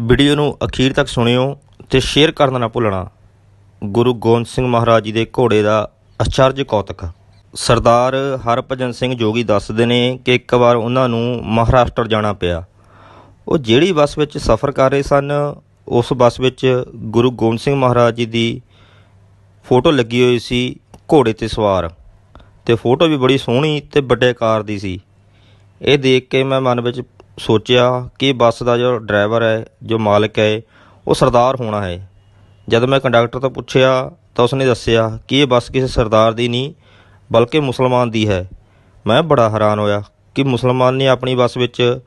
Video ਨੂੰ ਅਖੀਰ ਤੱਕ ਸੁਣਿਓ ਤੇ ਸ਼ੇਅਰ ਕਰਨਾ ਨਾ ਭੁੱਲਣਾ। ਗੁਰੂ ਗੋਬਿੰਦ ਸਿੰਘ ਮਹਾਰਾਜ ਜੀ ਦੇ ਘੋੜੇ ਦਾ ਅਚਰਜ ਕੌਤਕ। ਸਰਦਾਰ ਹਰਭਜਨ ਸਿੰਘ ਜੋਗੀ ਦੱਸਦੇ ਨੇ ਕਿ ਇੱਕ ਵਾਰ ਉਹਨਾਂ ਨੂੰ ਮਹਾਰਾਸ਼ਟਰ ਜਾਣਾ ਪਿਆ। ਉਹ ਜਿਹੜੀ ਬੱਸ ਵਿੱਚ ਸਫ਼ਰ ਕਰ ਰਹੇ ਸਨ, ਉਸ ਬੱਸ ਵਿੱਚ ਗੁਰੂ ਗੋਬਿੰਦ ਸਿੰਘ ਮਹਾਰਾਜ ਜੀ ਦੀ ਫੋਟੋ ਲੱਗੀ ਹੋਈ ਸੀ ਘੋੜੇ ਤੇ ਸਵਾਰ। ਤੇ ਫੋਟੋ ਵੀ ਬੜੀ ਸੋਹਣੀ ਤੇ ਵੱਡੇ ਆਕਾਰ ਦੀ ਸੀ। ਇਹ ਦੇਖ ਕੇ ਮੈਂ ਮਨ ਵਿੱਚ ਸੋਚਿਆ ਕਿ ਬੱਸ ਦਾ ਜੋ ਡਰਾਈਵਰ ਹੈ, ਜੋ ਮਾਲਕ ਹੈ, ਉਹ ਸਰਦਾਰ ਹੋਣਾ ਹੈ। ਜਦ ਮੈਂ ਕੰਡਕਟਰ ਤੋਂ ਪੁੱਛਿਆ, ਤਾਂ ਉਸਨੇ ਦੱਸਿਆ ਕਿ ਇਹ ਬੱਸ ਕਿਸੇ ਸਰਦਾਰ ਦੀ ਨਹੀਂ, ਬਲਕਿ ਮੁਸਲਮਾਨ ਦੀ ਹੈ। ਮੈਂ ਬੜਾ ਹੈਰਾਨ ਹੋਇਆ ਕਿ ਮੁਸਲਮਾਨ ਨੇ ਆਪਣੀ ਬੱਸ ਵਿੱਚ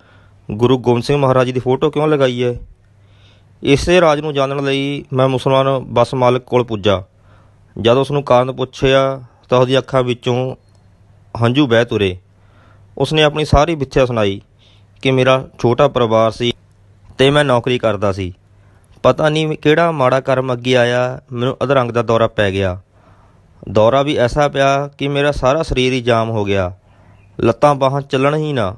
ਗੁਰੂ ਗੋਬਿੰਦ ਸਿੰਘ ਮਹਾਰਾਜ ਜੀ ਦੀ ਫੋਟੋ ਕਿਉਂ ਲਗਾਈ ਹੈ? ਇਸੇ ਰਾਜ ਨੂੰ ਜਾਣਨ ਲਈ ਮੈਂ ਮੁਸਲਮਾਨ ਬੱਸ ਮਾਲਕ ਕੋਲ ਪੁੱਜਾ। ਜਦ ਉਸ ਨੂੰ ਕਾਰਨ ਪੁੱਛਿਆ, ਤਾਂ ਉਹਦੀ ਅੱਖਾਂ ਵਿੱਚੋਂ ਹੰਝੂ ਵਹਿ ਤੁਰੇ। ਉਸਨੇ ਆਪਣੀ ਸਾਰੀ ਵਿਥਿਆ ਸੁਣਾਈ। ਕਿ ਮੇਰਾ ਛੋਟਾ ਪਰਿਵਾਰ ਸੀ ਤੇ ਮੈਂ ਨੌਕਰੀ ਕਰਦਾ ਸੀ। ਪਤਾ ਨਹੀਂ ਕਿਹੜਾ ਮਾੜਾ ਕਰਮ ਅੱਗੇ ਆਇਆ, ਮੈਨੂੰ ਅਧਰੰਗ ਦਾ ਦੌਰਾ ਪੈ ਗਿਆ। ਦੌਰਾ ਵੀ ਐਸਾ ਪਿਆ ਕਿ ਮੇਰਾ ਸਾਰਾ ਸਰੀਰ ਹੀ ਜਾਮ ਹੋ ਗਿਆ। ਲੱਤਾਂ ਬਾਹਾਂ ਚੱਲਣ ਹੀ ਨਾ।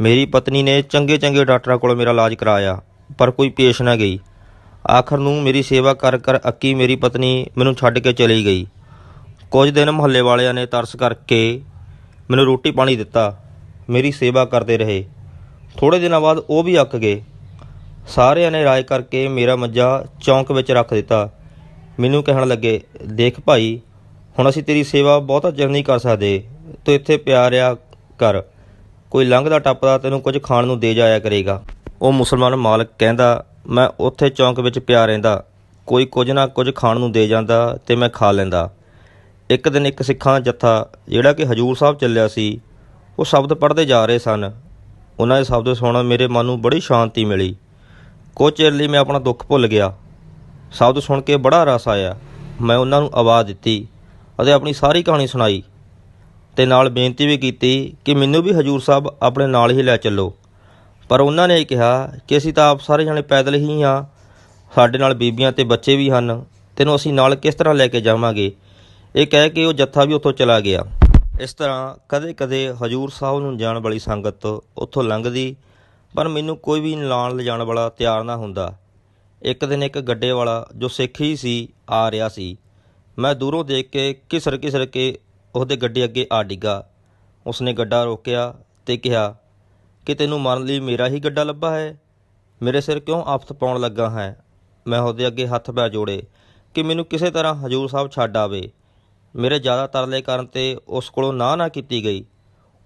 ਮੇਰੀ ਪਤਨੀ ਨੇ ਚੰਗੇ ਚੰਗੇ ਡਾਕਟਰਾਂ ਕੋਲ ਮੇਰਾ ਇਲਾਜ ਕਰਾਇਆ, ਪਰ ਕੋਈ ਪੇਸ਼ ਨਾ ਗਈ। ਆਖਰ ਨੂੰ ਮੇਰੀ ਸੇਵਾ ਕਰ ਕਰ ਅੱਕੀ ਮੇਰੀ ਪਤਨੀ ਮੈਨੂੰ ਛੱਡ ਕੇ ਚਲੀ ਗਈ। ਕੁਝ ਦਿਨ ਮੁਹੱਲੇ ਵਾਲਿਆਂ ਨੇ ਤਰਸ ਕਰਕੇ ਮੈਨੂੰ ਰੋਟੀ ਪਾਣੀ ਦਿੱਤਾ। ਮੇਰੀ ਸੇਵਾ ਕਰਦੇ ਰਹੇ। ਥੋੜੇ ਦਿਨਾਂ ਬਾਅਦ ਉਹ ਵੀ ਅੱਕ ਗਏ। ਸਾਰਿਆਂ ਨੇ ਰਾਏ ਕਰਕੇ ਮੇਰਾ ਮੱਝਾ ਚੌਂਕ ਵਿੱਚ ਰੱਖ ਦਿੱਤਾ। ਮੈਨੂੰ ਕਹਿਣ ਲੱਗੇ, ਦੇਖ ਭਾਈ, ਹੁਣ ਅਸੀਂ ਤੇਰੀ ਸੇਵਾ ਬਹੁਤਾ ਚਿਰ ਨਹੀਂ ਕਰ ਸਕਦੇ। ਤੂੰ ਇੱਥੇ ਪਿਆ ਰਿਹਾ ਕਰ। ਕੋਈ ਲੰਘਦਾ ਟੱਪਦਾ ਤੈਨੂੰ ਕੁਝ ਖਾਣ ਨੂੰ ਦੇ ਜਾਇਆ ਕਰੇਗਾ। ਉਹ ਮੁਸਲਮਾਨ ਮਾਲਕ ਕਹਿੰਦਾ, ਮੈਂ ਉੱਥੇ ਚੌਂਕ ਵਿੱਚ ਪਿਆ ਰਹਿੰਦਾ। ਕੋਈ ਕੁਝ ਨਾ ਕੁਝ ਖਾਣ ਨੂੰ ਦੇ ਜਾਂਦਾ ਤੇ ਮੈਂ ਖਾ ਲੈਂਦਾ। ਇੱਕ ਦਿਨ ਇੱਕ ਸਿੱਖਾਂ ਦਾ ਜੱਥਾ ਜਿਹੜਾ ਕਿ ਹਜੂਰ ਸਾਹਿਬ ਚੱਲਿਆ ਸੀ, ਉਹ ਸ਼ਬਦ ਪੜ੍ਹਦੇ ਜਾ ਰਹੇ ਸਨ। ਉਹਨਾਂ ਦੇ ਸ਼ਬਦ ਸੁਣ ਮੇਰੇ ਮਨ ਨੂੰ ਬੜੀ ਸ਼ਾਂਤੀ ਮਿਲੀ। ਕੁਝ ਚਿਰ ਲਈ ਮੈਂ ਆਪਣਾ ਦੁੱਖ ਭੁੱਲ ਗਿਆ। ਸ਼ਬਦ ਸੁਣ ਕੇ ਬੜਾ ਰਸ ਆਇਆ। ਮੈਂ ਉਹਨਾਂ ਨੂੰ ਆਵਾਜ਼ ਦਿੱਤੀ ਅਤੇ ਆਪਣੀ ਸਾਰੀ ਕਹਾਣੀ ਸੁਣਾਈ ਤੇ ਨਾਲ ਬੇਨਤੀ ਵੀ ਕੀਤੀ ਕਿ ਮੈਨੂੰ ਵੀ ਹਜੂਰ ਸਾਹਿਬ ਆਪਣੇ ਨਾਲ ਹੀ ਲੈ ਚੱਲੋ। ਪਰ ਉਹਨਾਂ ਨੇ ਇਹ ਕਿਹਾ ਕਿ ਅਸੀਂ ਤਾਂ ਆਪ ਸਾਰੇ ਜਣੇ ਪੈਦਲ ਹੀ ਹਾਂ। ਸਾਡੇ ਨਾਲ ਬੀਬੀਆਂ ਤੇ ਬੱਚੇ ਵੀ ਹਨ। ਤੈਨੂੰ ਅਸੀਂ ਨਾਲ ਕਿਸ ਤਰ੍ਹਾਂ ਲੈ ਕੇ ਜਾਵਾਂਗੇ? ਇਹ ਕਹਿ ਕੇ ਉਹ ਜੱਥਾ ਵੀ ਉੱਥੋਂ ਚਲਾ ਗਿਆ। ਇਸ ਤਰ੍ਹਾਂ ਕਦੇ-ਕਦੇ ਹਜੂਰ ਸਾਹਿਬ ਨੂੰ ਜਾਣ ਵਾਲੀ ਸੰਗਤ ਉੱਥੋਂ ਲੰਘਦੀ, ਪਰ ਮੈਨੂੰ ਕੋਈ ਵੀ ਨਾਲ ਲਿਜਾਣ ਵਾਲਾ ਤਿਆਰ ਨਾ ਹੁੰਦਾ। ਇੱਕ ਦਿਨ ਇੱਕ ਗੱਡੇ ਵਾਲਾ ਜੋ ਸਿੱਖ ਹੀ ਸੀ, ਆ ਰਿਹਾ ਸੀ। ਮੈਂ ਦੂਰੋਂ ਦੇਖ ਕੇ ਘਿਸਰ ਘਿਸਰ ਕੇ ਉਹਦੇ ਗੱਡੇ ਅੱਗੇ ਆ ਡਿੱਗਾ। ਉਸਨੇ ਗੱਡਾ ਰੋਕਿਆ ਤੇ ਕਿਹਾ, ਕਿ ਤੈਨੂੰ ਮਾਰਨ ਲਈ ਮੇਰਾ ਹੀ ਗੱਡਾ ਲੱਭਾ ਹੈ? ਮੇਰੇ ਸਿਰ ਕਿਉਂ ਆਫਤ ਪਾਉਣ ਲੱਗਾ ਹੈ? ਮੈਂ ਉਹਦੇ ਅੱਗੇ ਹੱਥ ਪੈ ਜੋੜੇ ਕਿ ਮੈਨੂੰ ਕਿਸੇ ਤਰ੍ਹਾਂ ਹਜੂਰ ਸਾਹਿਬ ਛੱਡ ਆਵੇ। ਮੇਰੇ ਜ਼ਿਆਦਾ ਤਰਲੇ ਕਰਨ ਤੇ ਉਸ ਕੋਲੋਂ ਨਾ ਨਾ ਕੀਤੀ ਗਈ।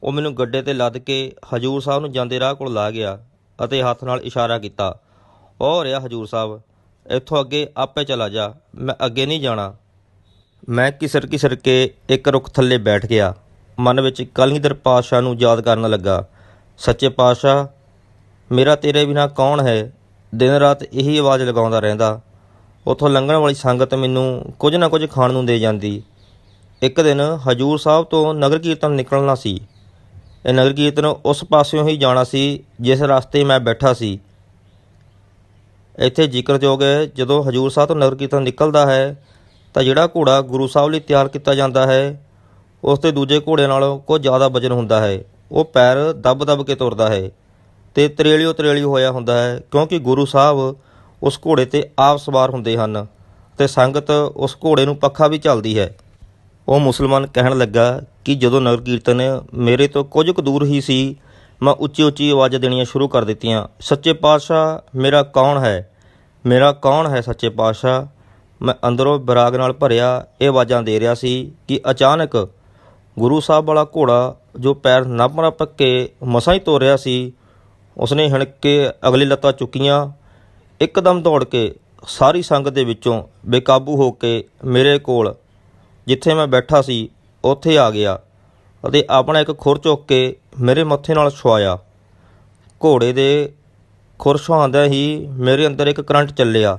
ਉਹ ਮੈਨੂੰ ਗੱਡੇ ਤੇ ਲੱਦ ਕੇ ਹਜੂਰ ਸਾਹਿਬ ਨੂੰ ਜਾਂਦੇ ਰਾਹ ਕੋਲ ਲਾ ਗਿਆ ਅਤੇ ਹੱਥ ਨਾਲ ਇਸ਼ਾਰਾ ਕੀਤਾ ਉਹ ਰਿਹਾ ਹਜੂਰ ਸਾਹਿਬ, ਇੱਥੋਂ ਅੱਗੇ ਆਪੇ ਚਲਾ ਜਾ, ਮੈਂ ਅੱਗੇ ਨਹੀਂ ਜਾਣਾ। ਮੈਂ ਕਿਸਰ ਕਿਸਰ ਕੇ ਇੱਕ ਰੁੱਖ ਥੱਲੇ ਬੈਠ ਗਿਆ। ਮਨ ਵਿੱਚ ਕਲਗੀਧਰ ਪਾਤਸ਼ਾਹ ਨੂੰ ਯਾਦ ਕਰਨ ਲੱਗਾ, ਸੱਚੇ ਪਾਤਸ਼ਾਹ, ਮੇਰਾ ਤੇਰੇ ਬਿਨਾ ਕੌਣ ਹੈ? ਦਿਨ ਰਾਤ ਇਹੀ ਆਵਾਜ਼ ਲਗਾਉਂਦਾ ਰਹਿੰਦਾ। ਉਥੋਂ ਲੰਘਣ ਵਾਲੀ ਸੰਗਤ ਮੈਨੂੰ ਕੁਝ ਨਾ ਕੁਝ ਖਾਣ ਨੂੰ ਦੇ ਜਾਂਦੀ। ਇੱਕ ਦਿਨ ਹਜੂਰ ਸਾਹਿਬ ਤੋਂ ਨਗਰ ਕੀਰਤਨ ਨਿਕਲਣਾ ਸੀ। ਇਹ ਨਗਰ ਕੀਰਤਨ ਉਸ ਪਾਸਿਓਂ ਹੀ ਜਾਣਾ ਸੀ ਜਿਸ ਰਸਤੇ ਮੈਂ ਬੈਠਾ ਸੀ। ਇੱਥੇ ਜ਼ਿਕਰਯੋਗ ਹੈ, ਜਦੋਂ ਹਜੂਰ ਸਾਹਿਬ ਤੋਂ ਨਗਰ ਕੀਰਤਨ ਨਿਕਲਦਾ ਹੈ, ਤਾਂ ਜਿਹੜਾ ਘੋੜਾ ਗੁਰੂ ਸਾਹਿਬ ਲਈ ਤਿਆਰ ਕੀਤਾ ਜਾਂਦਾ ਹੈ, ਉਸ ਤੇ ਦੂਜੇ ਘੋੜੇ ਨਾਲੋਂ ਕੁਝ ਜ਼ਿਆਦਾ ਵਜਨ ਹੁੰਦਾ ਹੈ। ਉਹ ਪੈਰ ਦੱਬ-ਦੱਬ ਕੇ ਤੁਰਦਾ ਹੈ ਤੇ ਤਰੇਲਿਓ ਤਰੇਲੀ ਹੋਇਆ ਹੁੰਦਾ ਹੈ, ਕਿਉਂਕਿ ਗੁਰੂ ਸਾਹਿਬ ਉਸ ਘੋੜੇ ਤੇ ਆਪ ਸਵਾਰ ਹੁੰਦੇ ਹਨ ਤੇ ਸੰਗਤ ਉਸ ਘੋੜੇ ਨੂੰ ਪੱਖਾ ਵੀ ਚੱਲਦੀ ਹੈ। ਉਹ ਮੁਸਲਮਾਨ ਕਹਿਣ ਲੱਗਾ ਕਿ ਜਦੋਂ ਨਗਰ ਕੀਰਤਨ ਮੇਰੇ ਤੋਂ ਕੁਝ ਕੁ ਦੂਰ ਹੀ ਸੀ, ਮੈਂ ਉੱਚੀ ਉੱਚੀ ਆਵਾਜ਼ਾਂ ਦੇਣੀਆਂ ਸ਼ੁਰੂ ਕਰ ਦਿੱਤੀਆਂ। ਸੱਚੇ ਪਾਤਸ਼ਾਹ, ਮੇਰਾ ਕੌਣ ਹੈ? ਮੇਰਾ ਕੌਣ ਹੈ ਸੱਚੇ ਪਾਤਸ਼ਾਹ? ਮੈਂ ਅੰਦਰੋਂ ਬਰਾਗ ਨਾਲ ਭਰਿਆ ਇਹ ਆਵਾਜ਼ਾਂ ਦੇ ਰਿਹਾ ਸੀ ਕਿ ਅਚਾਨਕ ਗੁਰੂ ਸਾਹਿਬ ਵਾਲਾ ਘੋੜਾ ਜੋ ਪੈਰ ਨੱਪਰਾ ਪੱਕੇ ਮਸਾਂ ਹੀ ਤੋਰਿਆ ਸੀ, ਉਸਨੇ ਹਣਕ ਕੇ ਅਗਲੀ ਲੱਤਾਂ ਚੁੱਕੀਆਂ। ਇੱਕਦਮ ਦੌੜ ਕੇ ਸਾਰੀ ਸੰਗਤ ਦੇ ਵਿੱਚੋਂ ਬੇਕਾਬੂ ਹੋ ਕੇ ਮੇਰੇ ਕੋਲ ਜਿੱਥੇ ਮੈਂ ਬੈਠਾ ਸੀ, ਉੱਥੇ ਆ ਗਿਆ ਅਤੇ ਆਪਣਾ ਇੱਕ ਖੁਰ ਚੁੱਕ ਕੇ ਮੇਰੇ ਮੱਥੇ ਨਾਲ ਛੁਆਇਆ। ਘੋੜੇ ਦੇ ਖੁਰ ਛੁਆਉਂਦਿਆਂ ਹੀ ਮੇਰੇ ਅੰਦਰ ਇੱਕ ਕਰੰਟ ਚੱਲਿਆ।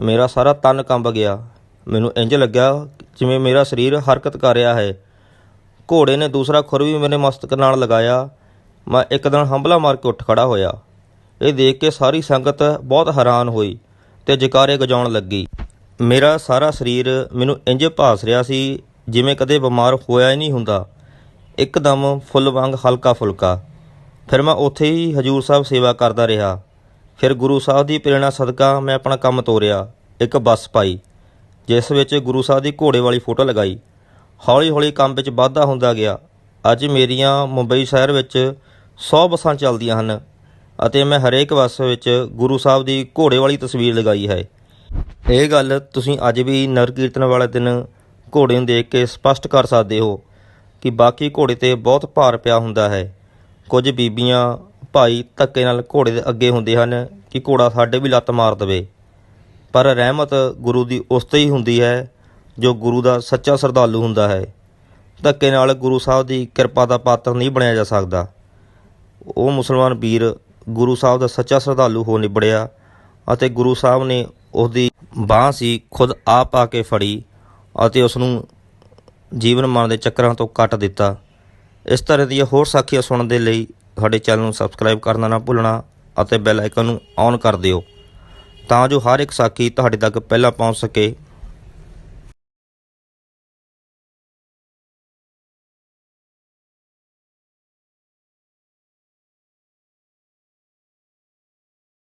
ਮੇਰਾ ਸਾਰਾ ਤਨ ਕੰਬ ਗਿਆ। ਮੈਨੂੰ ਇੰਜ ਲੱਗਿਆ ਜਿਵੇਂ ਮੇਰਾ ਸਰੀਰ ਹਰਕਤ ਕਰ ਰਿਹਾ ਹੈ। ਘੋੜੇ ਨੇ ਦੂਸਰਾ ਖੁਰ ਵੀ ਮੇਰੇ ਮਸਤਕ ਨਾਲ ਲਗਾਇਆ। ਮੈਂ ਇੱਕਦਮ ਹੰਬਲਾ ਮਾਰ ਕੇ ਉੱਠ ਖੜਾ ਹੋਇਆ। ਇਹ ਦੇਖ ਕੇ ਸਾਰੀ ਸੰਗਤ ਬਹੁਤ ਹੈਰਾਨ ਹੋਈ ਤੇ ਜਕਾਰੇ ਗਜਾਉਣ ਲੱਗੀ। ਮੇਰਾ ਸਾਰਾ ਸਰੀਰ ਮੈਨੂੰ ਇੰਜ ਭਾਸ ਰਿਹਾ ਸੀ ਜਿਵੇਂ ਕਦੇ ਬਿਮਾਰ ਹੋਇਆ ਹੀ ਨਹੀਂ ਹੁੰਦਾ। ਇੱਕਦਮ ਫੁੱਲ ਵਾਂਗ ਹਲਕਾ ਫੁਲਕਾ। ਫਿਰ ਮੈਂ ਉੱਥੇ ਹੀ ਹਜੂਰ ਸਾਹਿਬ ਸੇਵਾ ਕਰਦਾ ਰਿਹਾ। ਫਿਰ ਗੁਰੂ ਸਾਹਿਬ ਦੀ ਪ੍ਰੇਰਣਾ ਸਦਕਾ ਮੈਂ ਆਪਣਾ ਕੰਮ ਤੋਰਿਆ, ਇੱਕ ਬੱਸ ਪਾਈ, ਜਿਸ ਵਿੱਚ ਗੁਰੂ ਸਾਹਿਬ ਦੀ ਘੋੜੇ ਵਾਲੀ ਫੋਟੋ ਲਗਾਈ। ਹੌਲੀ ਹੌਲੀ ਕੰਮ ਵਿੱਚ ਵਾਧਾ ਹੁੰਦਾ ਗਿਆ। ਅੱਜ ਮੇਰੀਆਂ ਮੁੰਬਈ ਸ਼ਹਿਰ ਵਿੱਚ 100 ਬੱਸਾਂ ਚੱਲਦੀਆਂ ਹਨ ਅਤੇ ਮੈਂ ਹਰੇਕ ਬੱਸ ਵਿੱਚ ਗੁਰੂ ਸਾਹਿਬ ਦੀ ਘੋੜੇ ਵਾਲੀ ਤਸਵੀਰ ਲਗਾਈ ਹੈ। ਇਹ ਗੱਲ ਤੁਸੀਂ ਅੱਜ ਵੀ ਨਰ ਕੀਰਤਨ ਵਾਲੇ ਦਿਨ ਘੋੜੇ ਨੂੰ ਦੇਖ ਕੇ ਸਪਸ਼ਟ ਕਰ ਸਕਦੇ ਹੋ ਕਿ ਬਾਕੀ ਘੋੜੇ ਤੇ ਬਹੁਤ ਭਾਰ ਪਿਆ ਹੁੰਦਾ ਹੈ। ਕੁਝ ਬੀਬੀਆਂ ਭਾਈ ਧੱਕੇ ਨਾਲ ਘੋੜੇ ਦੇ ਅੱਗੇ ਹੁੰਦੇ ਹਨ ਕਿ ਘੋੜਾ ਸਾਡੇ ਵੀ ਲੱਤ ਮਾਰ ਦਵੇ। ਪਰ ਰਹਿਮਤ ਗੁਰੂ ਦੀ ਉਸ ਤੇ ਹੀ ਹੁੰਦੀ ਹੈ ਜੋ ਗੁਰੂ ਦਾ ਸੱਚਾ ਸਰਦਾਲੂ ਹੁੰਦਾ ਹੈ। ਧੱਕੇ ਨਾਲ ਗੁਰੂ ਸਾਹਿਬ ਦੀ ਕਿਰਪਾ ਦਾ ਪਾਤਰ ਨਹੀਂ ਬਣਿਆ ਜਾ ਸਕਦਾ। ਉਹ ਮੁਸਲਮਾਨ ਵੀਰ ਗੁਰੂ ਸਾਹਿਬ ਦਾ ਸੱਚਾ ਸਰਦਾਲੂ ਹੋ ਨਿਬੜਿਆ ਅਤੇ ਗੁਰੂ ਸਾਹਿਬ ਨੇ ਉਸ ਦੀ ਬਾਹ ਸੀ, ਖੁਦ ਆਪ ਆ ਕੇ ਫੜੀ ਅਤੇ ਉਸ ਨੂੰ ਜੀਵਨ ਮਰਨ ਦੇ ਚੱਕਰਾਂ ਤੋਂ ਕੱਟ ਦਿੱਤਾ। ਇਸ ਤਰ੍ਹਾਂ ਦੀਆਂ ਹੋਰ ਸਾਖੀਆਂ ਸੁਣਨ ਦੇ ਲਈ ਸਾਡੇ ਚੈਨਲ ਨੂੰ ਸਬਸਕ੍ਰਾਈਬ ਕਰਨਾ ਨਾ ਭੁੱਲਣਾ ਅਤੇ ਬੈਲ ਆਈਕਨ ਨੂੰ ਔਨ ਕਰ ਦਿਓ, ਤਾਂ ਜੋ ਹਰ ਇੱਕ ਸਾਖੀ ਤੁਹਾਡੇ ਤੱਕ ਪਹਿਲਾਂ ਪਹੁੰਚ ਸਕੇ।